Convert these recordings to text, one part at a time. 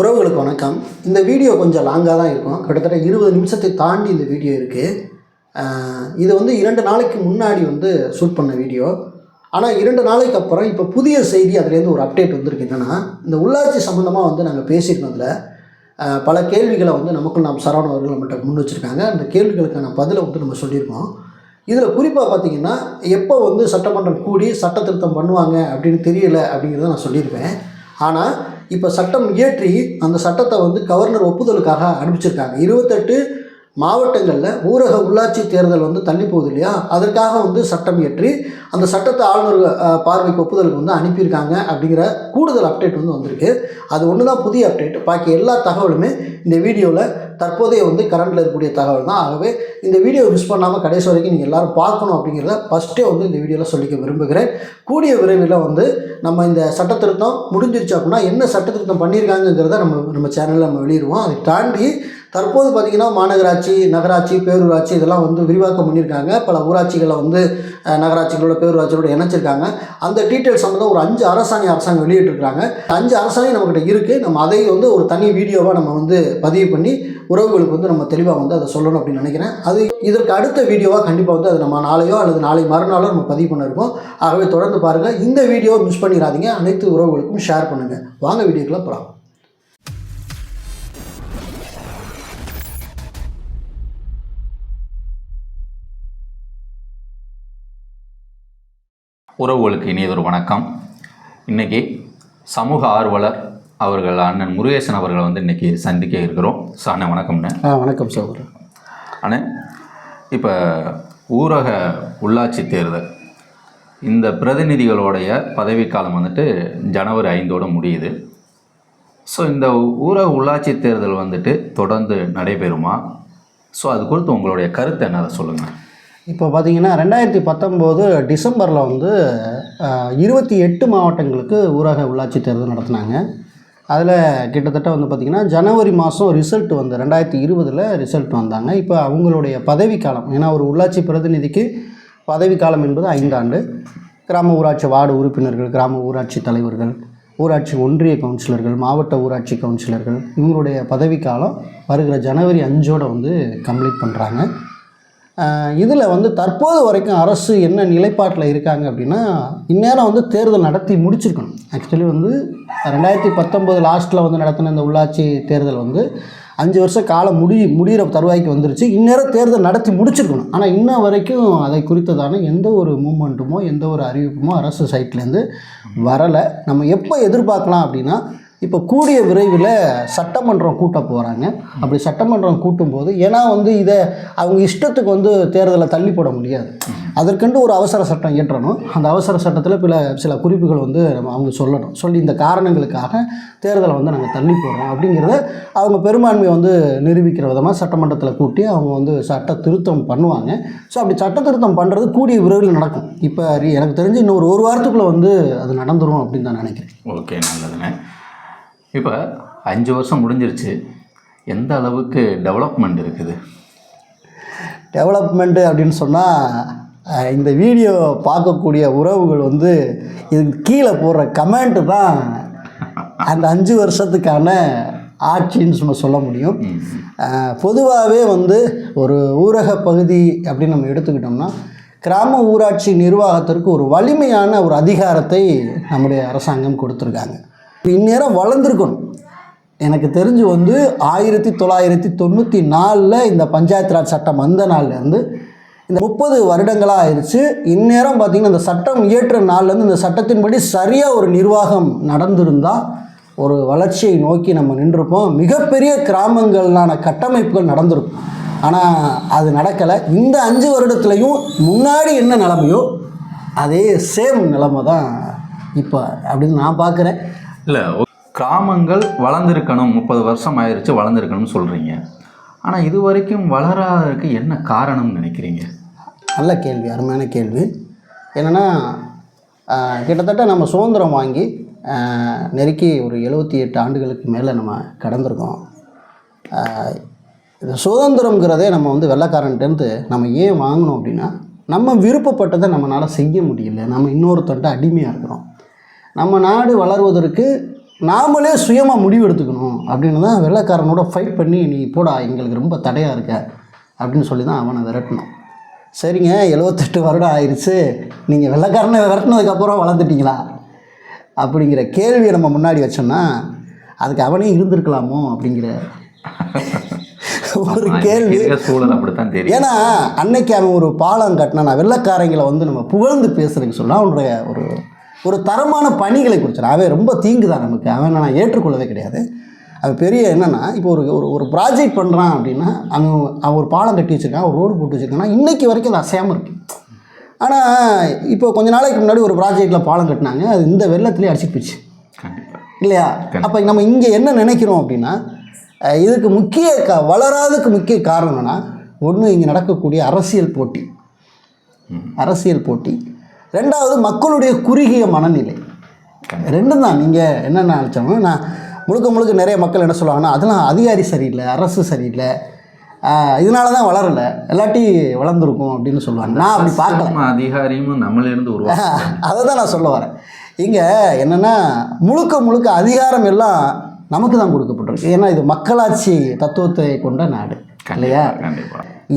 உறவுகளுக்கு வணக்கம். இந்த வீடியோ கொஞ்சம் லாங்காக தான் இருக்கும். கிட்டத்தட்ட இருபது நிமிஷத்தை தாண்டி இந்த வீடியோ இருக்குது இது வந்து இரண்டு நாளைக்கு முன்னாடி வந்து ஷூட் பண்ண வீடியோ. ஆனால் இரண்டு நாளைக்கு அப்புறம் இப்போ புதிய செய்தி அதுலேருந்து ஒரு அப்டேட் வந்திருக்கு. என்னென்னா இந்த உள்ளாட்சி சம்மந்தமாக வந்து நாங்கள் பேசியிருக்கோம் பல கேள்விகளை வந்து நமக்கு நாம் சரவணன் அவர்கள் நம்மகிட்ட முன் வச்சுருக்காங்க. அந்த கேள்விகளுக்கான பதிலை வந்து நம்ம சொல்லியிருக்கோம். இதில் குறிப்பாக பார்த்திங்கன்னா எப்போ வந்து சட்டமன்றம் கூடி சட்ட திருத்தம் பண்ணுவாங்க அப்படின்னு தெரியல அப்படிங்கிறத நான் சொல்லியிருப்பேன். ஆனால் இப்போ சட்டம் இயற்றி அந்த சட்டத்தை வந்து கவர்னர் ஒப்புதலுக்காக அனுப்பிச்சிருக்காங்க. இருபத்தெட்டு மாவட்டங்களில் ஊரக உள்ளாட்சி தேர்தல் வந்து தள்ளி போகுது இல்லையா? அதற்காக வந்து சட்டம் இயற்றி அந்த சட்டத்தை ஆளுநர் பார்வைக்கு ஒப்புதலுக்கு வந்து அனுப்பியிருக்காங்க அப்படிங்கிற கூடுதல் அப்டேட் வந்து வந்திருக்கு. அது ஒன்று தான் புதிய அப்டேட் பாக்கி எல்லா தகவலுமே இந்த வீடியோவில் தற்போதைய வந்து கரண்டில் இருக்கக்கூடிய தகவல் தான். ஆகவே இந்த வீடியோ மிஸ் பண்ணாமல் கடைசி வரைக்கும் நீங்கள் எல்லோரும் பார்க்கணும் அப்படிங்கிறத ஃபஸ்ட்டே வந்து இந்த வீடியோவில் சொல்லிக்க விரும்புகிறேன். கூடிய விரைவில் வந்து நம்ம இந்த சட்டத்திருத்தம் முடிஞ்சிருச்சு அப்படின்னா என்ன சட்டத்திருத்தம் பண்ணியிருக்காங்கிறத பண்ணியிருக்காங்கங்கிறத நம்ம நம்ம சேனலில் நம்ம வெளியிடுவோம். அதை தாண்டி தற்போது பார்த்திங்கன்னா மாநகராட்சி நகராட்சி பேரூராட்சி இதெல்லாம் வந்து விரிவாக்கம் பண்ணியிருக்காங்க. பல ஊராட்சிகளை வந்து நகராட்சிகளோட பேரூராட்சிகளோட இணைச்சிருக்காங்க. அந்த டீட்டெயில்ஸ் சம்மந்தம் ஒரு அஞ்சு அரசாணை அரசாங்கம் வெளியிட்டிருக்காங்க அஞ்சு அரசாணை நம்மக்கிட்ட இருக்குது நம்ம அதை வந்து ஒரு தனி வீடியோவாக நம்ம வந்து பதிவு பண்ணி உறவுகளுக்கு வந்து நம்ம தெளிவாக வந்து அதை சொல்லணும் அப்படின்னு நினைக்கிறேன். அது இதற்கு அடுத்த வீடியோவாக கண்டிப்பாக வந்து அது நம்ம நாளையோ அல்லது நாளை மறுநாளோ நம்ம பதிவு பண்ணிருக்கோம் ஆகவே தொடர்ந்து பாருங்கள் இந்த வீடியோவை மிஸ் பண்ணிடாதீங்க அனைத்து உறவுகளுக்கும் ஷேர் பண்ணுங்கள் வாங்க வீடியோக்குள்ளே போகலாம் உறவுகளுக்கு இனியதொரு வணக்கம். இன்னைக்கு சமூக ஆர்வலர் அவர்கள் அண்ணன் முருகேசன் அவர்களை வந்து இன்னைக்கு சந்திக்க இருக்கிறோம். ஸோ அண்ணன் வணக்கம்ண்ணே. வணக்கம் சகோதரர். அண்ணே இப்போ ஊரக உள்ளாட்சி தேர்தல். இந்த பிரதிநிதிகளுடைய பதவிக்காலம் வந்துட்டு ஜனவரி ஐந்தோட முடியுது. ஸோ இந்த ஊரக உள்ளாட்சி தேர்தல் வந்துட்டு தொடர்ந்து நடைபெறுமா? ஸோ அது குறித்து உங்களுடைய கருத்து என்ன? அதை சொல்லுங்கள் இப்போ பார்த்தீங்கன்னா ரெண்டாயிரத்தி பத்தொம்போது டிசம்பரில் வந்து இருபத்தி எட்டு மாவட்டங்களுக்கு ஊரக உள்ளாட்சி தேர்தல் நடத்தினாங்க. அதில் கிட்டத்தட்ட வந்து பார்த்திங்கன்னா ஜனவரி மாதம் ரிசல்ட் வந்து ரெண்டாயிரத்தி இருபதில் ரிசல்ட் வந்தாங்க. இப்போ அவங்களுடைய பதவிக்காலம் ஏன்னா ஒரு உள்ளாட்சி பிரதிநிதிக்கு பதவிக்காலம் என்பது ஐந்தாண்டு கிராம ஊராட்சி வார்டு உறுப்பினர்கள் கிராம ஊராட்சி தலைவர்கள் ஊராட்சி ஒன்றிய கவுன்சிலர்கள் மாவட்ட ஊராட்சி கவுன்சிலர்கள் இவங்களுடைய பதவிக்காலம் வருகிற ஜனவரி அஞ்சோடு வந்து கம்ப்ளீட் பண்ணுறாங்க இதில் வந்து தற்போது வரைக்கும் அரசு என்ன நிலைப்பாட்டில் இருக்காங்க அப்படின்னா இந்நேரம் வந்து தேர்தல் நடத்தி முடிச்சிருக்கணும். ஆக்சுவலி வந்து ரெண்டாயிரத்தி பத்தொம்போது லாஸ்ட்டில் வந்து நடத்தின இந்த உள்ளாட்சி தேர்தல் வந்து அஞ்சு வருஷம் காலம் முடி முடிகிற தருவாய்க்கு வந்துருச்சு. இந்நேரம் தேர்தல் நடத்தி முடிச்சிருக்கணும். ஆனால் இன்ன வரைக்கும் அதை குறித்ததான எந்த ஒரு மூமெண்ட்டுமோ எந்த ஒரு அறிவிப்புமோ அரசு சைட்லேருந்து வரலை. நம்ம எப்போ எதிர்பார்க்கலாம் அப்படின்னா இப்போ கூடிய விரைவில் சட்டமன்றம் கூட்ட போகிறாங்க அப்படி சட்டமன்றம் கூட்டும்போது ஏன்னா வந்து இதை அவங்க இஷ்டத்துக்கு வந்து தேர்தலை தள்ளி போட முடியாது. அதற்கென்று ஒரு அவசர சட்டம் இயற்றணும். அந்த அவசர சட்டத்தில் பல சில குறிப்புகள் வந்து நம்ம அவங்க சொல்லணும். சொல்லி இந்த காரணங்களுக்காக தேர்தலை வந்து நாங்கள் தள்ளி போடுறோம் அப்படிங்கிறத அவங்க பெரும்பான்மையை வந்து நிரூபிக்கிற விதமாக சட்டமன்றத்தில் கூட்டி அவங்க வந்து சட்ட திருத்தம் பண்ணுவாங்க. ஸோ அப்படி சட்ட திருத்தம் பண்ணுறது கூடிய விரைவில் நடக்கும். இப்போ எனக்கு தெரிஞ்சு இன்னும் ஒரு ஒரு வாரத்துக்குள்ளே வந்து அது நடந்துரும் அப்படின்னு தான் நினைக்கிறேன். ஓகே நல்லதுண்ணே இப்போ அஞ்சு வருஷம் முடிஞ்சிருச்சு. எந்த அளவுக்கு டெவலப்மெண்ட் இருக்குது? டெவலப்மெண்ட்டு அப்படின்னு சொன்னால் இந்த வீடியோ பார்க்கக்கூடிய உறவுகள் வந்து இதுக்கு கீழே போடுற கமெண்ட்டு தான் அந்த அஞ்சு வருஷத்துக்கான ஆட்சின்னு நம்ம சொல்ல முடியும். பொதுவாகவே வந்து ஒரு ஊரக பகுதி அப்படின்னு நம்ம எடுத்துக்கிட்டோம்னா கிராம ஊராட்சி நிர்வாகத்திற்கு ஒரு வலிமையான ஒரு அதிகாரத்தை நம்முடைய அரசாங்கம் கொடுத்துருக்காங்க. இந்நேரம் வளர்ந்துருக்கணும். எனக்கு தெரிஞ்சு வந்து ஆயிரத்தி தொள்ளாயிரத்தி தொண்ணூற்றி நாலில் இந்த பஞ்சாயத்து ராஜ் சட்டம் வந்த நாள்லேருந்து இந்த முப்பது வருடங்களாக ஆயிடுச்சு. இந்நேரம் பார்த்திங்கன்னா இந்த சட்டம் இயற்ற நாள்லேருந்து இந்த சட்டத்தின்படி சரியாக ஒரு நிர்வாகம் நடந்திருந்தால் ஒரு வளர்ச்சியை நோக்கி நம்ம நின்றுருப்போம். மிகப்பெரிய கிராமங்களான கட்டமைப்புகள் நடந்திருக்கும். ஆனால் அது நடக்கலை. இந்த அஞ்சு வருடத்துலையும் முன்னாடி என்ன நிலமையோ அதே சேம் நிலமை தான் இப்போ அப்படின்னு நான் பார்க்குறேன் இல்லை கிராமங்கள் வளர்ந்துருக்கணும் முப்பது வருஷம் ஆயிருச்சு வளர்ந்துருக்கணும்னு சொல்கிறீங்க ஆனால் இது வரைக்கும் வளராததுக்கு என்ன காரணம்னு நினைக்கிறீங்க? நல்ல கேள்வி அருமையான கேள்வி. என்னென்னா கிட்டத்தட்ட நம்ம சுதந்திரம் வாங்கி நெருக்கி ஒரு எழுபத்தி எட்டு ஆண்டுகளுக்கு மேலே நம்ம கடந்திருக்கோம். இந்த சுதந்திரங்கிறதே நம்ம வந்து வெள்ளைக்காரன்ட்டேருந்து நம்ம ஏன் வாங்கணும் அப்படின்னா நம்ம விருப்பப்பட்டதை நம்மளால் செய்ய முடியல. நம்ம இன்னொருத்தன்ட்ட அடிமையாக இருக்கிறோம். நம்ம நாடு வளர்வதற்கு நாமளே சுயமாக முடிவு எடுத்துக்கணும் அப்படின்னு தான் வெள்ளைக்காரனோட ஃபைட் பண்ணி நீ போடா எங்களுக்கு ரொம்ப தடையாக இருக்க அப்படின்னு சொல்லி தான் அவனை விரட்டணும் சரிங்க எழுவத்தெட்டு வருடம் ஆயிடுச்சு நீங்கள் வெள்ளைக்காரனை விரட்டினதுக்கப்புறம் வளர்ந்துட்டீங்களா? அப்படிங்கிற கேள்வியை நம்ம முன்னாடி வச்சோம்னா அதுக்கு அவனே இருந்திருக்கலாமோ அப்படிங்கிற ஒரு கேள்வி. சூழல் அப்படித்தான் தெரியும் ஏன்னா அன்னைக்கு அவன் ஒரு பாலம் கட்டினா நான் வெள்ளைக்காரங்களை வந்து நம்ம புகழ்ந்து பேசுறதுக்கு சொன்னால் அவனுடைய ஒரு ஒரு தரமான பணிகளை குறிச்சான் அவன் ரொம்ப தீங்கு தான் நமக்கு. அவன் நான் ஏற்றுக்கொள்ளவே கிடையாது. அவன் பெரிய என்னென்னா இப்போ ஒரு ஒரு ஒரு ப்ராஜெக்ட் பண்ணுறான் அப்படின்னா அவன் அவன் ஒரு பாலம் கட்டி வச்சிருக்கான் ஒரு ரோடு போட்டு வச்சிருக்கான்னா இன்னைக்கு வரைக்கும் அது அசையாமல் இருக்கு. ஆனால் இப்போ கொஞ்ச நாளைக்கு முன்னாடி ஒரு ப்ராஜெக்டில் பாலம் கட்டினாங்க. அது இந்த வெள்ளத்துலேயே அடிச்சிட்டு போச்சு இல்லையா? அப்போ நம்ம இங்கே என்ன நினைக்கிறோம் அப்படின்னா இதுக்கு முக்கிய க வளராததுக்கு முக்கிய காரணம் என்னன்னா ஒன்று இங்கே நடக்கக்கூடிய அரசியல் போட்டி. அரசியல் போட்டி. ரெண்டாவது மக்களுடைய குறுகிய மனநிலை. ரெண்டும் தான். நீங்கள் என்னென்ன நினச்சாலும் நான் முழுக்க முழுக்க நிறைய மக்கள் என்ன சொல்லுவாங்கன்னா அதெல்லாம் அதிகாரி சரியில்லை அரசு சரியில்லை. இதனால தான் வளரலை. இல்லாட்டி வளர்ந்துருக்கும் அப்படின்னு சொல்லுவாங்க. நான் அப்படி பார்க்கல. அதிகாரியும் நம்மளிருந்து உருவாக்கும் அதை தான் நான் சொல்ல வரேன். இங்கே என்னென்னா முழுக்க முழுக்க அதிகாரம் எல்லாம் நமக்கு தான் கொடுக்கப்பட்டிருக்கு. ஏன்னா இது மக்களாட்சி தத்துவத்தை கொண்ட நாடு. இல்லையா?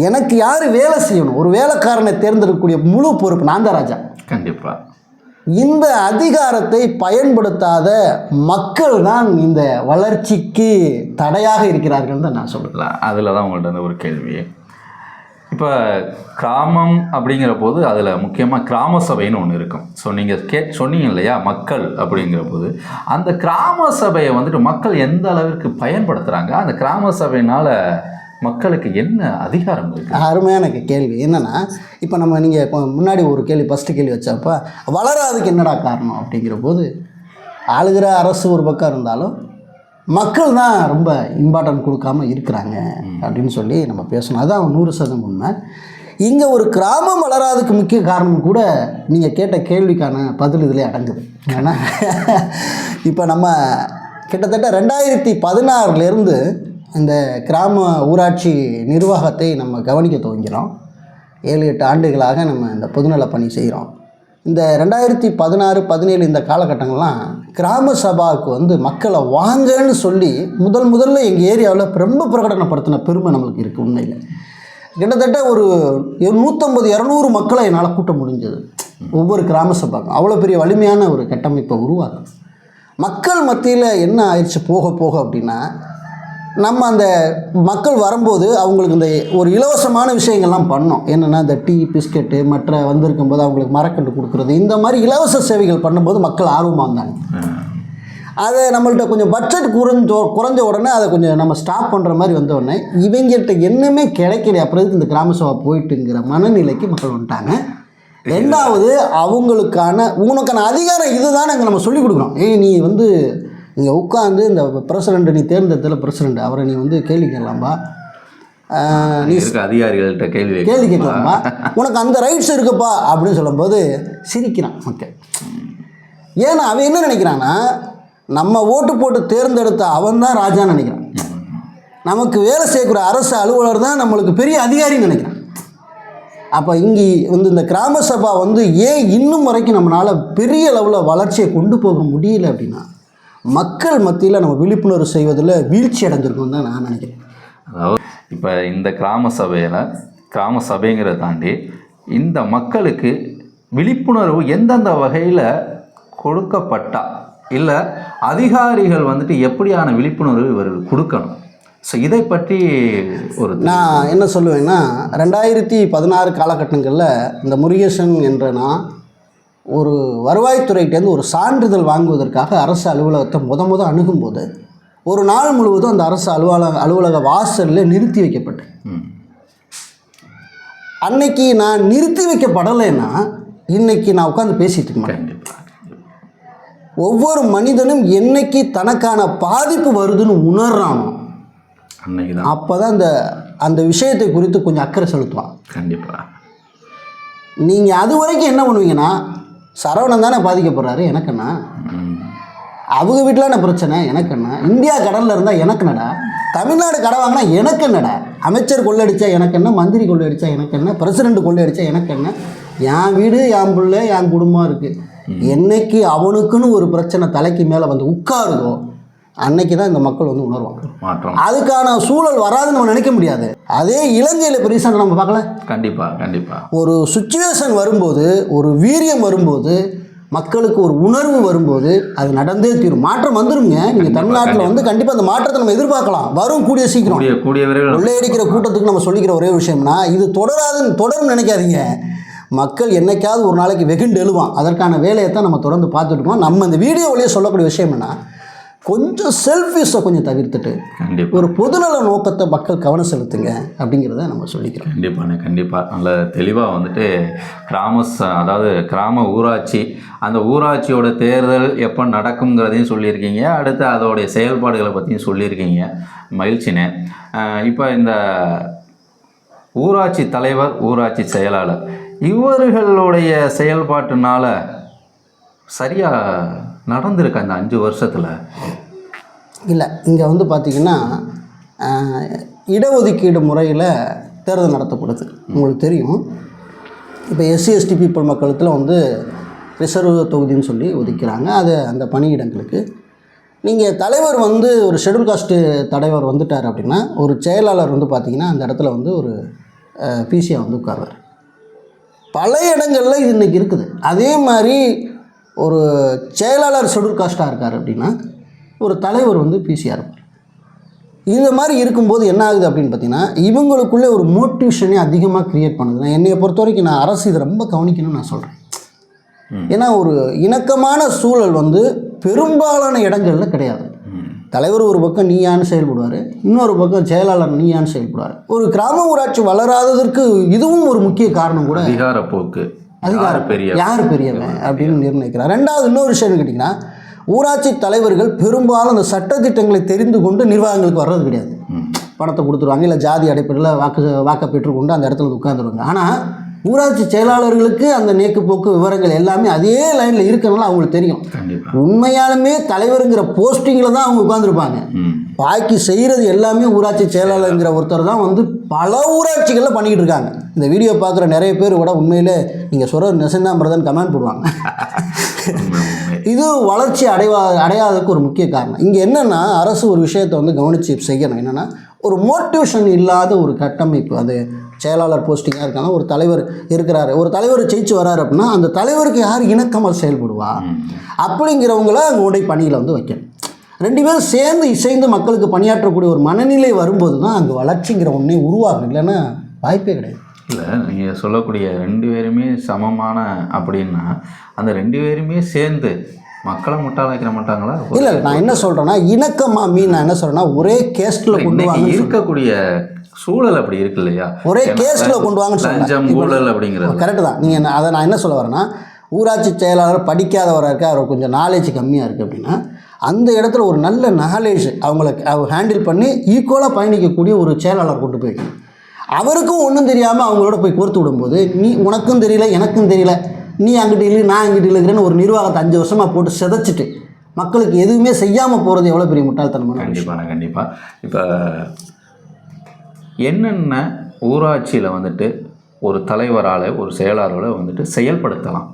எனக்கு யார் வேலை செய்யணும்? ஒரு வேலைக்காரனை தேர்ந்தெடுக்கக்கூடிய முழு பொறுப்பு நான் தான் ராஜா. கண்டிப்பா. இந்த அதிகாரத்தை பயன்படுத்தாத மக்கள் தான் இந்த வளர்ச்சிக்கு தடையாக இருக்கிறார்கள் தான் நான் சொல்லுவேன் இல்லை அதில் தான் உங்கள்ட்ட வந்து ஒரு கேள்வி. இப்போ கிராமம் அப்படிங்கிற போது அதில் முக்கியமாக கிராம சபைன்னு ஒன்று இருக்கும். ஸோ நீங்கள் கே சொன்னீங்க இல்லையா மக்கள் அப்படிங்கிற போது அந்த கிராம சபையை வந்துட்டு மக்கள் எந்த அளவிற்கு பயன்படுத்துகிறாங்க அந்த கிராம சபையினால் மக்களுக்கு என்ன அதிகாரம் இருக்குது அருமையான கேள்வி. என்னென்னா இப்போ நம்ம நீங்கள் முன்னாடி ஒரு கேள்வி ஃபஸ்ட்டு கேள்வி வச்சப்ப வளராதுக்கு என்னடா காரணம் அப்படிங்கிற போது ஆளுகிற அரசு ஒரு பக்கம் இருந்தாலும் மக்கள் தான் ரொம்ப இம்பார்ட்டன்ட் கொடுக்காம இருக்கிறாங்க அப்படின்னு சொல்லி நம்ம பேசணும். அதான் நூறு சதம் உண்மை. இங்கே ஒரு கிராமம் வளராதுக்கு முக்கிய காரணம் கூட நீங்கள் கேட்ட கேள்விக்கான பதில் இதிலே அடங்குது. ஏன்னா இப்போ நம்ம கிட்டத்தட்ட ரெண்டாயிரத்தி பதினாறுலேருந்து இந்த கிராம ஊராட்சி நிர்வாகத்தை நம்ம கவனிக்க துவங்கிறோம். ஏழு எட்டு ஆண்டுகளாக நம்ம இந்த பொதுநல பணி செய்கிறோம். இந்த ரெண்டாயிரத்தி பதினாறு பதினேழு இந்த காலகட்டங்கள்லாம் கிராம சபாவுக்கு வந்து மக்களை வாங்கன்னு சொல்லி முதல் முதல்ல எங்கள் ஏரியாவில் ரொம்ப பிரகடனப்படுத்தின பெருமை நம்மளுக்கு இருக்குது உண்மையில். கிட்டத்தட்ட ஒரு நூற்றம்பது இரநூறு மக்களை என்னால் கூட்ட முடிஞ்சது. ஒவ்வொரு கிராம சபாக்கும். அவ்வளோ பெரிய வலிமையான ஒரு கட்டமைப்பை உருவாக்கும் மக்கள் மத்தியில் என்ன ஆயிடுச்சு போக போக அப்படின்னா நம்ம அந்த மக்கள் வரும்போது அவங்களுக்கு இந்த ஒரு இலவசமான விஷயங்கள்லாம் பண்ணோம். என்னென்னா இந்த டீ பிஸ்கெட்டு மற்ற வந்திருக்கும் போது அவங்களுக்கு மரக்கன்று கொடுக்குறது. இந்த மாதிரி இலவச சேவைகள் பண்ணும்போது மக்கள் ஆர்வமாக இருந்தாங்க அதை நம்மள்ட்ட கொஞ்சம் பட்ஜெட் குறைஞ்ச குறைஞ்ச உடனே அதை கொஞ்சம் நம்ம ஸ்டாப் பண்ணுற மாதிரி வந்த உடனே இவங்கள்ட்ட என்னமே கிடைக்கல. அப்புறம் இந்த கிராம சபா போயிட்டுங்கிற மனநிலைக்கு மக்கள் வந்துட்டாங்க. ரெண்டாவது அவங்களுக்கான உனக்கான அதிகாரம் இதுதான் நாங்கள் நம்ம சொல்லிக் கொடுக்குறோம். ஏய் நீ வந்து இங்கே உட்காந்து இந்த பிரசிடண்ட் நீ தேர்ந்தெடுத்தல பிரசிடண்ட் அவரை நீ வந்து கேள்வி கேட்கலாம்பா. நீ அதிகாரிகள்கிட்ட கேள்வி கேள்வி கேட்கலாமா? கேட்கலாமா உனக்கு அந்த ரைட்ஸ் இருக்குப்பா அப்படின்னு சொல்லும்போது சிரிக்கிறான் மக்கள். ஏன்னா அவன் என்ன நினைக்கிறான்னா நம்ம ஓட்டு போட்டு தேர்ந்தெடுத்த அவன் தான் ராஜான்னு நினைக்கிறான். நமக்கு வேலை செய்யக்கூடிய அரசு அலுவலர் தான் நம்மளுக்கு பெரிய அதிகாரின்னு நினைக்கிறான். அப்போ இங்கே வந்து இந்த கிராம சபா வந்து ஏன் இன்னும் வரைக்கும் நம்மளால் பெரிய லெவலில் வளர்ச்சியை கொண்டு போக முடியல அப்படின்னா மக்கள் மத்தியில் நம்ம விழிப்புணர்வு செய்வதில் வீழ்ச்சி அடைஞ்சிருக்கோம் தான் நான் நினைக்கிறேன். அதாவது இப்போ இந்த கிராம சபையில் கிராம சபைங்கிறத தாண்டி இந்த மக்களுக்கு விழிப்புணர்வு எந்தெந்த வகையில் கொடுக்கப்பட்டா இல்லை அதிகாரிகள் வந்துட்டு எப்படியான விழிப்புணர்வு இவர்கள் கொடுக்கணும்? ஸோ இதை பற்றி ஒரு நான் என்ன சொல்லுவேன்னா ரெண்டாயிரத்தி பதினாறு காலகட்டங்களில் இந்த முருகேசன் என்ற நான் ஒரு வருவாய்த்துறையிட்டேருந்து ஒரு சான்றிதழ் வாங்குவதற்காக அரசு அலுவலகத்தை முத முத அணுகும்போது ஒரு நாள் முழுவதும் அந்த அரசு அலுவலக அலுவலக வாசலில் நிறுத்தி வைக்கப்பட்டேன். அன்னைக்கு நான் நிறுத்தி வைக்கப்படலைன்னா இன்னைக்கு நான் உட்காந்து பேசிட்டு இருக்க மாட்டேன். கண்டிப்பா. ஒவ்வொரு மனிதனும் என்னைக்கு தனக்கான பாதிப்பு வருதுன்னு உணர்றானோ அன்னைக்கு தான் அப்போ தான் அந்த அந்த விஷயத்தை குறித்து கொஞ்சம் அக்கறை செலுத்துவான். கண்டிப்பாக நீங்கள் அது வரைக்கும் என்ன பண்ணுவீங்கன்னா சரவணன் தானே பாதிக்கப்படுறாரு எனக்குண்ணா அவங்க வீட்டில் என்ன பிரச்சனை? எனக்கு என்ன இந்தியா கடலில் இருந்தால் எனக்கு என்னடா தமிழ்நாடு கடை வாங்கினா எனக்கு என்னடா அமைச்சர் கொள்ளடிச்சா எனக்கு என்ன மந்திரி கொள்ளடிச்சா எனக்கு என்ன பிரசிடென்ட் கொள்ளடிச்சா எனக்கு என்ன என் வீடு என் பிள்ளை என் குடும்பம் இருக்குது என்னைக்கு அவனுக்குன்னு ஒரு பிரச்சனை தலைக்கு மேலே வந்து உட்காருதோ அன்னைக்கு தான் இந்த மக்கள் வந்து உணர்வாங்க. மாற்றம். அதுக்கான சூழல் வராதுன்னு நம்ம நினைக்க முடியாது. அதே இலங்கையில் இப்போ ரீசெண்டாக நம்ம பார்க்கல? கண்டிப்பா கண்டிப்பா. ஒரு சுச்சுவேஷன் வரும்போது ஒரு வீரியம் வரும்போது மக்களுக்கு ஒரு உணர்வு வரும்போது அது நடந்தே தீரும். மாற்றம் வந்துருங்க நீங்கள் தமிழ்நாட்டில் வந்து கண்டிப்பாக அந்த மாற்றத்தை நம்ம எதிர்பார்க்கலாம். வரும் கூடிய சீக்கிரம். கூடிய கொள்ளையடிக்கிற கூட்டத்துக்கு நம்ம சொல்லிக்கிற ஒரே விஷயம்னா இது தொடராதுன்னு தொடரும்னு நினைக்காதீங்க. மக்கள் என்னைக்காவது ஒரு நாளைக்கு வெகுண்டு எழுவான். அதற்கான வேலையை தான் நம்ம தொடர்ந்து பார்த்துட்டு இருக்கோம். நம்ம இந்த வீடியோ வழியே சொல்லக்கூடிய விஷயம் என்ன கொஞ்சம் செல்ஃபிஷை கொஞ்சம் தவிர்த்துட்டு ஒரு பொதுநல நோக்கத்தை மக்கள் கவனம் செலுத்துங்க அப்படிங்கிறத நம்ம சொல்லிக்கிறோம். கண்டிப்பாண்ணே கண்டிப்பாக நல்ல தெளிவாக வந்துட்டு கிராம அதாவது கிராம ஊராட்சி அந்த ஊராட்சியோட தேர்தல் எப்போ நடக்குங்கிறதையும் சொல்லியிருக்கீங்க. அடுத்து அதோடைய செயல்பாடுகளை பற்றியும் சொல்லியிருக்கீங்க. மகிழ்ச்சினே இப்போ இந்த ஊராட்சி தலைவர் ஊராட்சி செயலாளர் இவர்களுடைய செயல்பாட்டுனால சரியாக நடந்திருக்கு அந்த அஞ்சு வருஷத்தில்? இல்லை இங்கே வந்து பார்த்திங்கன்னா இடஒதுக்கீடு முறையில் தேர்தல் நடத்தப்படுது. உங்களுக்கு தெரியும். இப்போ எஸ்சி எஸ்டி பீப்புள் மக்களத்தில் வந்து ரிசர்வ் தொகுதின்னு சொல்லி ஒதுக்கிறாங்க. அது அந்த பணியிடங்களுக்கு. நீங்கள் தலைவர் வந்து ஒரு ஷெட்யூல் காஸ்ட்டு தலைவர் வந்துட்டார் அப்படின்னா ஒரு செயலாளர் வந்து பார்த்திங்கன்னா அந்த இடத்துல வந்து ஒரு பிசியை வந்து உட்கார்றாரு பல இடங்களில் இது இன்றைக்கி இருக்குது. அதே மாதிரி ஒரு செயலாளர் ஷெட்யூல் காஸ்ட்டாக இருக்கார் அப்படின்னா ஒரு தலைவர் வந்து பிசிஆர் இருப்பார் இந்த மாதிரி இருக்கும்போது என்ன ஆகுது அப்படின்னு பார்த்தீங்கன்னா இவங்களுக்குள்ளே ஒரு மோட்டிவேஷனே அதிகமாக க்ரியேட் பண்ணுது நான் என்னையை பொறுத்த வரைக்கும் நான் அரசு இதை ரொம்ப கவனிக்கணும்னு நான் சொல்கிறேன் ஏன்னா ஒரு இணக்கமான சூழல் வந்து பெரும்பாலான இடங்களில் கிடையாது. தலைவர் ஒரு பக்கம் நீயான்னு செயல்படுவார் இன்னொரு பக்கம் செயலாளர் நீயான்னு செயல்படுவார். ஒரு கிராம ஊராட்சி வளராததற்கு இதுவும் ஒரு முக்கிய காரணம் கூட. அதிகார போக்கு அதிகார யார் பெரிய யார் பெரியவன் அப்படின்னு நிர்ணயிக்கிறார். ரெண்டாவது இன்னொரு விஷயம் கேட்டிங்கன்னா ஊராட்சி தலைவர்கள் பெரும்பாலும் அந்த சட்டத்திட்டங்களை தெரிந்து கொண்டு நிர்வாகங்களுக்கு வர்றது கிடையாது. பணத்தை கொடுத்துருவாங்க இல்லை ஜாதி அடிப்படையில் வாக்கு வாக்கை பெற்றுக்கொண்டு அந்த இடத்துல உட்காந்துருவாங்க ஆனால் ஊராட்சி செயலாளர்களுக்கு அந்த நேக்கு போக்கு விவரங்கள் எல்லாமே அதே லைனில் இருக்கிறனால அவங்களுக்கு தெரியும். உண்மையாலுமே தலைவருங்கிற போஸ்டிங்கில் தான் அவங்க உட்காந்துருப்பாங்க பாக்கி செய்கிறது எல்லாமே ஊராட்சி செயலாளருங்கிற ஒருத்தர் தான் வந்து பல ஊராட்சிகளில் பண்ணிக்கிட்டு இருக்காங்க. இந்த வீடியோ பார்க்குற நிறைய பேர் கூட உண்மையிலே நீங்கள் சொல்கிற நெசந்தாமிரதன் கமெண்ட் போடுவாங்க. இது வளர்ச்சி அடைவா அடையாததுக்கு ஒரு முக்கிய காரணம். இங்கே என்னென்னா அரசு ஒரு விஷயத்தை வந்து கவனித்து செய்யணும். என்னென்னா ஒரு மோட்டிவேஷன் இல்லாத ஒரு கட்டமைப்பு. அது செயலாளர் போஸ்டிங்காக இருக்காங்க ஒரு தலைவர் இருக்கிறாரு. ஒரு தலைவர் ஜெயிச்சு வராரு அப்படின்னா அந்த தலைவருக்கு யார் இணக்கமாக செயல்படுவா? அப்படிங்கிறவங்கள அங்கே பணியில் வந்து வைக்கணும். ரெண்டு பேரும் சேர்ந்து இசைந்து மக்களுக்கு பணியாற்றக்கூடிய ஒரு மனநிலை வரும்போது தான் அங்கே வளர்ச்சிங்கிற ஒன்றே உருவாகும். இல்லைன்னா வாய்ப்பே கிடையாது. இல்லை நீங்கள் சொல்லக்கூடிய ரெண்டு பேருமே சமமான அப்படின்னா அந்த ரெண்டு பேருமே சேர்ந்து மக்களை முட்டாளாக்கிற மாட்டாங்களா? இல்லை நான் என்ன சொல்கிறேன்னா இணக்கமாக மீன் நான் என்ன சொல்கிறேன்னா ஒரே கேஸ்ட்டில் கொண்டு வாங்க இருக்கக்கூடிய சூழல் அப்படி இருக்கு இல்லையா? ஒரே கேஸில் கொண்டு வாங்கன்னு லஞ்சம் ஊழல் அப்படிங்கிறது. கரெக்டு தான். நீங்கள் அதை நான் என்ன சொல்ல வரேன்னா ஊராட்சி செயலாளர் படிக்காதவராக இருக்க அவர் கொஞ்சம் நாலேஜ் கம்மியாக இருக்குது அப்படின்னா அந்த இடத்துல ஒரு நல்ல நாலேஜ் அவங்களுக்கு அவர் ஹேண்டில் பண்ணி ஈக்குவலாக பயணிக்கக்கூடிய ஒரு செயலாளர் கொண்டு போய் வைக்கணும். அவருக்கும் ஒன்றும் தெரியாமல் அவங்களோட போய் கோர்த்து விடும்போது நீ உனக்கும் தெரியல எனக்கும் தெரியல நீ அங்கிட்டு இல்லை நான் அங்கிட்டு இல்லைங்கிறேன்னு ஒரு நிர்வாகத்தை அஞ்சு வருஷமாக போட்டு சிதைச்சிட்டு மக்களுக்கு எதுவுமே செய்யாமல் போகிறது எவ்வளோ பெரிய முட்டாள்தனமான விஷயம். கண்டிப்பாண்ணா கண்டிப்பாக இப்போ என்னென்ன ஊராட்சியில் வந்துட்டு ஒரு தலைவரால் ஒரு செயலாளரால் வந்துட்டு செயல்படுத்தலாம்?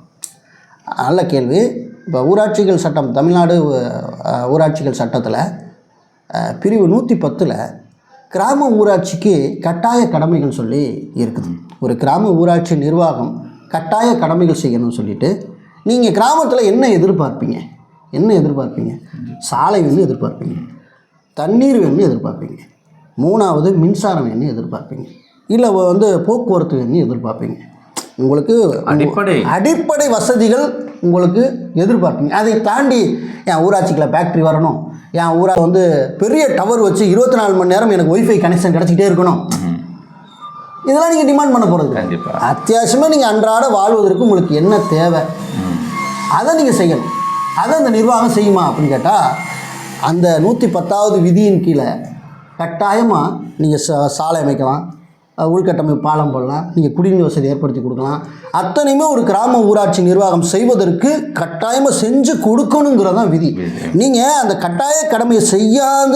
நல்ல கேள்வி. இப்போ ஊராட்சிகள் சட்டம் தமிழ்நாடு ஊராட்சிகள் சட்டத்தில் பிரிவு நூற்றி பத்தில் கிராம ஊராட்சிக்கு கட்டாய கடமைகள் சொல்லி இருக்குது. ஒரு கிராம ஊராட்சி நிர்வாகம் கட்டாய கடமைகள் செய்யணும்னு சொல்லிட்டு நீங்கள் கிராமத்தில் என்ன எதிர்பார்ப்பீங்க? என்ன எதிர்பார்ப்பீங்க? சாலை வேணும் எதிர்பார்ப்பீங்க. தண்ணீர் வேணும்னு எதிர்பார்ப்பீங்க. மூணாவது மின்சாரம் வேணும்னு எதிர்பார்ப்பீங்க. இல்லை வந்து போக்குவரத்து வேணும்னு எதிர்பார்ப்பீங்க. உங்களுக்கு அடிப்படை. அடிப்படை வசதிகள் உங்களுக்கு எதிர்பார்ப்பீங்க. அதை தாண்டி என் ஊராட்சிக்குள்ள ஃபேக்ட்ரி வரணும். என் ஊரா வந்து பெரிய டவர் வச்சு இருபத்தி நாலு மணி நேரம் எனக்கு ஒய்ஃபை கனெக்ஷன் கிடச்சிக்கிட்டே இருக்கணும். இதெல்லாம் நீங்கள் டிமாண்ட் பண்ண போகிறது கண்டிப்பா. அத்தியாவசியமாக நீங்கள் அன்றாட வாழ்வதற்கு உங்களுக்கு என்ன தேவை? அதை நீங்கள் செய்யணும். அதை அந்த நிர்வாகம் செய்யுமா அப்படின்னு கேட்டால் அந்த நூற்றி பத்தாவது விதியின் கீழே கட்டாயமாக நீங்கள் சா சாலை அமைக்கலாம் உள்கட்டமைப்பு பாலம் போடலாம் நீங்கள் குடிநீர் வசதி ஏற்படுத்தி கொடுக்கலாம். அத்தனையுமே ஒரு கிராம ஊராட்சி நிர்வாகம் செய்வதற்கு கட்டாயமாக செஞ்சு கொடுக்கணுங்கிறது தான் விதி. நீங்கள் அந்த கட்டாய கடமையை செய்யாத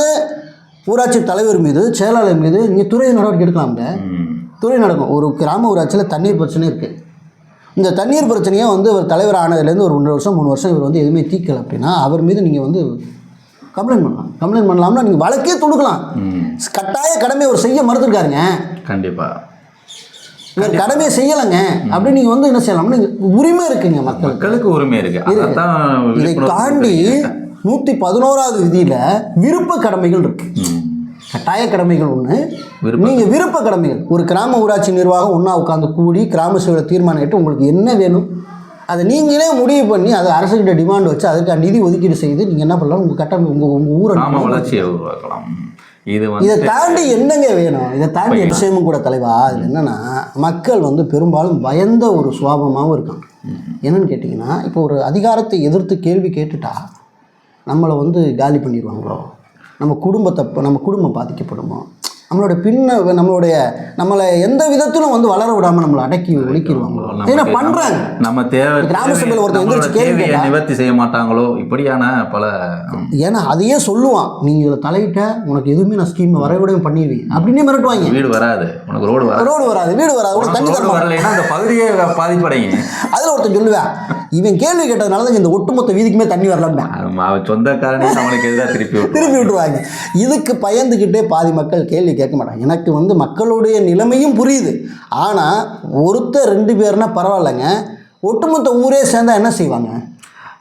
ஊராட்சி தலைவர் மீது செயலாளர் மீது நீங்கள் துறை நடவடிக்கை எடுக்கலாம்ல. துறை நடக்கும். ஒரு கிராம ஊராட்சியில் தண்ணீர் பிரச்சனை இருக்குது இந்த தண்ணீர் பிரச்சனையை வந்து ஒரு தலைவர் ஆனதுலேருந்து ஒரு ஒன்றரை வருஷம் மூணு வருஷம் இவர் வந்து எதுவுமே தீக்கலை அப்படின்னா அவர் மீது நீங்கள் வந்து கம்ப்ளைண்ட் பண்ணலாம். கம்ப்ளைண்ட் பண்ணலாம்னா நீங்கள் வழக்கே தொடுக்கலாம். கட்டாய கடமை அவர் செய்ய மறுத்துருக்காருங்க. கண்டிப்பாக இவர் கடமையை செய்யலைங்க. அப்படின்னு நீங்கள் வந்து என்ன செய்யலாம்னா உரிமை இருக்குங்க மக்கள் மக்களுக்கு உரிமை இருக்கு. இதை தாண்டி நூற்றி பதினோராவது விதியில் விருப்ப கடமைகள் இருக்கு. ம். கட்டாய கடமைகள் ஒன்று நீங்கள் விருப்ப கடமைகள். ஒரு கிராம ஊராட்சி நிர்வாகம் ஒன்றா உட்காந்து கூடி கிராம சேவை தீர்மானம் கேட்டு உங்களுக்கு என்ன வேணும் அதை நீங்களே முடிவு பண்ணி அதை அரசுகிட்ட டிமாண்ட் வச்சு அதுக்கு நிதி ஒதுக்கீடு செய்து நீங்கள் என்ன பண்ணலாம்? உங்கள் கட்டணம் உங்கள் உங்கள் ஊரை வளர்ச்சியை உருவாக்கலாம். இது இதை தாண்டி என்னங்க வேணும்? இதை தாண்டி விஷயமும் கூட தலைவா இது என்னன்னா மக்கள் வந்து பெரும்பாலும் பயந்த ஒரு சுவாபமாகவும் இருக்காங்க. என்னன்னு கேட்டிங்கன்னா இப்போ ஒரு அதிகாரத்தை எதிர்த்து கேள்வி கேட்டுட்டா நம்மளை வந்து காலி பண்ணிடுவாங்களோ நம்ம குடும்பத்தை நம்ம குடும்பம் பாதிக்கப்படுமோ? நம்மளோட பின்ன நம்மளுடைய நம்மளை எந்த விதத்திலும் வந்து வளர விடாமல் நம்மளை அடக்கி ஒடுக்கிடுவாங்களோ ஏன்னா நமக்கு பண்ணுறாங்க நம்ம- தேவை கிராம சபையில எந்திரிச்சு கேள்வி நிவர்த்தி செய்ய மாட்டாங்களோ? இப்படியான பல ஏன்னா அதையே சொல்லுவான். நீங்கள் இதில் தலையிட்ட உனக்கு எதுவுமே நான் ஸ்கீம் வரைவிடவே பண்ணிடுவேன் அப்படின்னே மிரட்டுவாங்க. வீடு வராது. உனக்கு ரோடு வராது. ரோடு வராது வீடு வராது. உனக்கு தண்ணி தர வரலைன்னா அந்த பகுதியே பாதிப்படையும். அதில் ஒருத்தன் சொல்லுவேன் இவன் கேள்வி கேட்டதுனால தான் இந்த ஒட்டுமொத்த வீதிக்குமே தண்ணி அவன் சொந்தக்காரனே அவனுக்கு எதிராக திருப்பி. திருப்பி விட்டுருவாங்க. இதுக்கு பயந்துக்கிட்டே பாதி மக்கள் கேள்வி கேட்க மாட்டாங்க. எனக்கு வந்து மக்களுடைய நிலைமையும் புரியுது. ஆனால் ஒருத்தர் ரெண்டு பேர்னா பரவாயில்லைங்க. ஒட்டுமொத்த ஊரே சேர்ந்தா என்ன செய்வாங்க?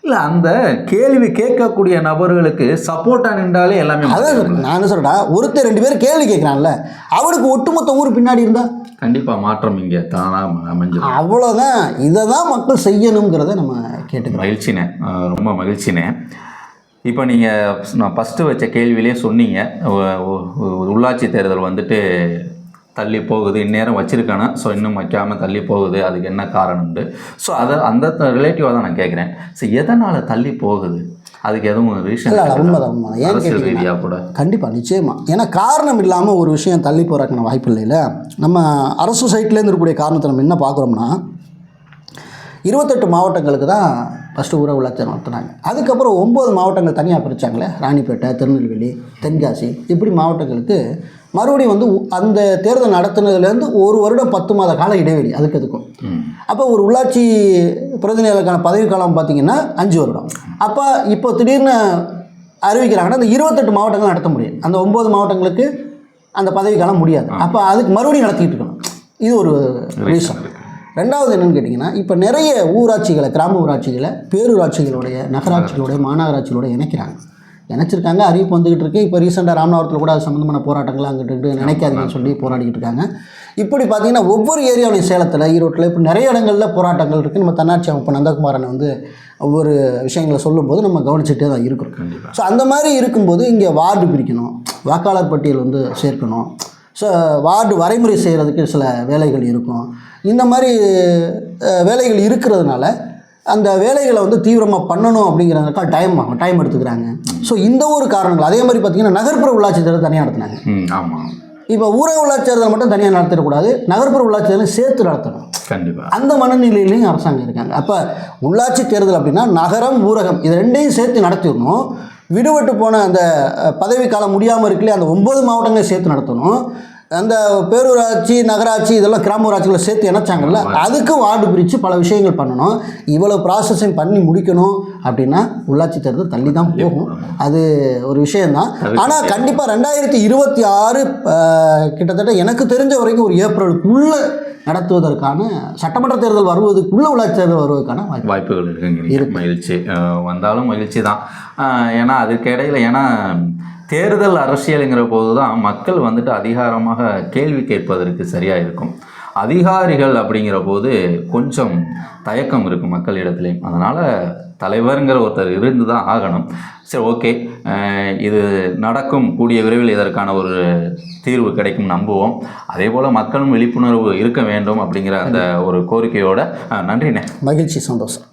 இல்ல அந்த கேள்வி கேட்கக்கூடிய நபர்களுக்கு சப்போர்ட்டா நின்றாலே எல்லாமே அதான். நான் சொல்றேன்டா ஒருத்தர் ரெண்டு பேர் கேள்வி கேட்குறான்ல அவனுக்கு ஒட்டுமொத்த ஊர் பின்னாடி இருந்தா? கண்டிப்பா மாற்றம் இங்க தானா அமைஞ்சிடும். அவ்வளோதான் இதை தான் மக்கள் செய்யணுங்கிறத நம்ம கேட்டுக்கிறோம். மகிழ்ச்சினே ரொம்ப மகிழ்ச்சினே இப்போ நீங்கள் நான் ஃபஸ்ட்டு வச்ச கேள்வியிலே சொன்னீங்க. உள்ளாட்சி தேர்தல் வந்துட்டு தள்ளி போகுது இந்நேரம் வச்சுருக்கானா? ஸோ இன்னும் வைக்காமல் தள்ளி போகுது அதுக்கு என்ன காரணம்னு ஸோ அதை அந்த ரிலேட்டிவாக தான் நான் கேட்குறேன். ஸோ எதனால் தள்ளி போகுது? அதுக்கு எதுவும் ரீசன் இல்லை உண்மைதான் உண்மைதான். ரீதியாக கூட. கண்டிப்பாக நிச்சயமாக ஏன்னா காரணம் இல்லாமல் ஒரு விஷயம் தள்ளி போகிறதுக்கான வாய்ப்பு இல்லைல்ல நம்ம அரசு சைட்லேருந்து இருக்கக்கூடிய காரணத்தை நம்ம என்ன பார்க்குறோம்னா இருபத்தெட்டு மாவட்டங்களுக்கு தான் ஃபஸ்ட்டு ஊர உள்ளாட்சி நடத்துனாங்க அதுக்கப்புறம் ஒம்பது மாவட்டங்கள் தனியாக பிரித்தாங்களே ராணிப்பேட்டை திருநெல்வேலி தென்காசி. இப்படி மாவட்டங்களுக்கு மறுபடியும் வந்து அந்த தேர்தல் நடத்துனதுலேருந்து ஒரு வருடம் பத்து மாத கால இடைவெளி அதுக்கு அதுக்கும் ம். அப்போ ஒரு உள்ளாட்சி பிரதிநிதிகளுக்கான பதவிக்காலம் பார்த்தீங்கன்னா அஞ்சு வருடம். அப்போ இப்போ திடீர்னு அறிவிக்கிறாங்கன்னா அந்த இருபத்தெட்டு மாவட்டங்கள் நடத்த முடியும். அந்த ஒம்பது மாவட்டங்களுக்கு அந்த பதவிக்காலம் முடியாது. அப்போ அதுக்கு மறுபடியும் நடத்திட்டு இருக்கணும். இது ஒரு ரீசன் ரெண்டாவது என்னன்னு கேட்டிங்கன்னா இப்போ நிறைய ஊராட்சிகளை கிராம ஊராட்சிகளை பேரூராட்சிகளுடைய நகராட்சிகளுடைய மாநகராட்சிகளோட இணைக்கிறாங்க. இணைச்சிருக்காங்க அறிவிப்பு வந்துகிட்டு இருக்கு. இப்போ ரீசெண்டாக ராமநாதத்தில் கூட அது சம்மந்தமான போராட்டங்கள் அங்கிட்டு நினைக்காதீங்கன்னு சொல்லி போராடிக்கிட்டு இருக்காங்க. இப்படி பார்த்தீங்கன்னா ஒவ்வொரு ஏரியாவிலையும் சேலத்தில் ஈரோட்டில் இப்போ நிறைய இடங்களில் போராட்டங்கள் இருக்குது நம்ம தன்னாட்சி அமைப்பு நந்தகுமாரன் வந்து ஒவ்வொரு விஷயங்களை சொல்லும்போது நம்ம கவனிச்சுட்டே தான் இருக்கிறோம் ஸோ அந்த மாதிரி இருக்கும்போது இங்கே வார்டு பிரிக்கணும் வாக்காளர் பட்டியல் வந்து சேர்க்கணும். வார்டு வரைமுறை செய்கிறதுக்கு சில வேலைகள் இருக்கும். இந்த மாதிரி வேலைகள் இருக்கிறதுனால அந்த வேலைகளை வந்து தீவிரமாக பண்ணணும் அப்படிங்கிறதுக்காக டைம் ஆகும் டைம் எடுத்துக்கிறாங்க. ஸோ இந்த ஒரு காரணங்கள் அதே மாதிரி பார்த்தீங்கன்னா நகர்ப்புற உள்ளாட்சி தேர்தல் தனியாக நடத்துனாங்க. ஆமாம் இப்போ ஊரக உள்ளாட்சி தேர்தல் மட்டும் தனியாக நடத்திடக்கூடாது நகர்ப்புற உள்ளாட்சி தேர்தல் சேர்த்து நடத்தணும். கண்டிப்பாக அந்த மனநிலையிலையும் அரசாங்கம் இருக்காங்க. அப்போ உள்ளாட்சி தேர்தல் அப்படின்னா நகரம் ஊரகம் இது ரெண்டையும் சேர்த்து நடத்திடணும். விடுபட்டு போன அந்த பதவி காலம் முடியாமல் இருக்குல்லையே அந்த ஒம்பது மாவட்டங்களையும் சேர்த்து நடத்தணும். அந்த பேரூராட்சி நகராட்சி இதெல்லாம் கிராம ஊராட்சிகளை சேர்த்து இணைச்சாங்கல்ல அதுக்கும் வார்டு பிரித்து பல விஷயங்கள் பண்ணணும். இவ்வளோ ப்ராசஸையும் பண்ணி முடிக்கணும் அப்படின்னா உள்ளாட்சி தேர்தல் தள்ளி தான் போகும். அது ஒரு விஷயம்தான். ஆனால் கண்டிப்பாக ரெண்டாயிரத்தி இருபத்தி ஆறு கிட்டத்தட்ட எனக்கு தெரிஞ்ச வரைக்கும் ஒரு ஏப்ரலுக்குள்ளே நடத்துவதற்கான சட்டமன்ற தேர்தல் வருவதுக்குள்ளே உள்ளாட்சி தேர்தல் வருவதற்கான வாய்ப்பு வாய்ப்புகள் இருக்குங்க. மகிழ்ச்சி. வந்தாலும் மகிழ்ச்சி தான். ஏன்னா அதுக்கு இடையில ஏன்னா தேர்தல் அரசியலுங்கிற போது தான் மக்கள் வந்துட்டு அதிகாரமாக கேள்வி கேட்பதற்கு சரியாக இருக்கும். அதிகாரிகள் அப்படிங்கிற போது கொஞ்சம் தயக்கம் இருக்கும் மக்களிடத்துலையும் அதனால் தலைவருங்கிற ஒருத்தர் இருந்து தான் ஆகணும். சரி ஓகே. இது நடக்கும். கூடிய விரைவில் இதற்கான ஒரு தீர்வு கிடைக்கும் நம்புவோம். அதே போல் மக்களும் விழிப்புணர்வு இருக்க வேண்டும் அப்படிங்கிற அந்த ஒரு கோரிக்கையோட நன்றிண்ணே. மகிழ்ச்சி சந்தோஷம்.